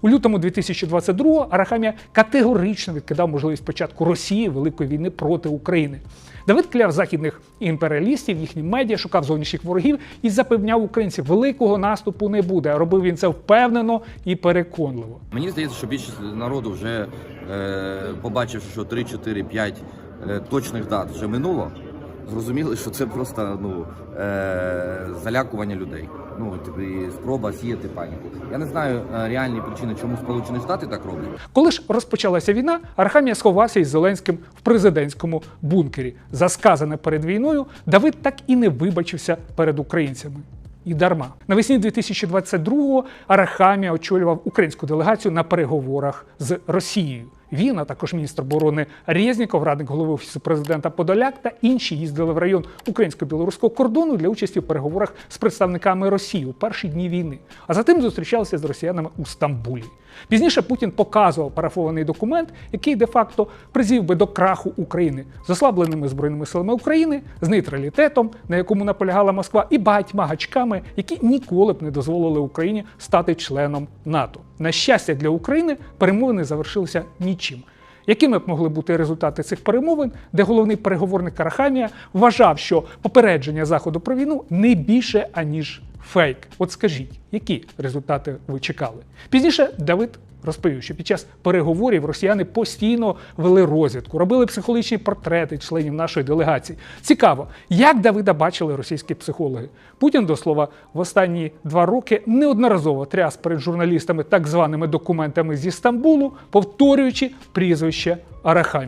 У лютому 2022-го Арахамія категорично відкидав можливість початку Росії великої війни проти України. Давид кляв західних імперіалістів, їхні медіа, шукав зовнішніх ворогів і запевняв українців, великого наступу не буде. Робив він це впевнено і переконливо. Мені здається, що більшість народу вже е, побачивши, що 3, 4, 5 е, точних дат вже минуло, зрозуміли, що це просто ну, е, залякування людей. Ну, типу, і спроба сіяти паніку. Я не знаю е, реальні причини, чому Сполучені Штати так роблять. Коли ж розпочалася війна, Арахамія сховався із Зеленським в президентському бункері. За сказане перед війною Давид так і не вибачився перед українцями. І дарма. Навесні 2022-го Арахамія очолював українську делегацію на переговорах з Росією. Він, а також міністр оборони Резніков, радник голови офісу президента Подоляк та інші їздили в район українсько-білоруського кордону для участі в переговорах з представниками Росії у перші дні війни, а затим зустрічалися з росіянами у Стамбулі. Пізніше Путін показував парафований документ, який де-факто призвів би до краху України з ослабленими збройними силами України, з нейтралітетом, на якому наполягала Москва, і багатьма гачками, які ніколи б не дозволили Україні стати членом НАТО. На щастя для України перемовини завершилися нічим. Якими б могли бути результати цих перемовин, де головний переговорник Карахамія вважав, що попередження Заходу про війну не більше аніж фейк? От скажіть, які результати ви чекали? Пізніше Давид розповів, що під час переговорів росіяни постійно вели розвідку, робили психологічні портрети членів нашої делегації. Цікаво, як Давида бачили російські психологи. Путін, до слова, в останні два роки неодноразово тряс перед журналістами так званими документами зі Стамбулу, повторюючи прізвище Арахамі.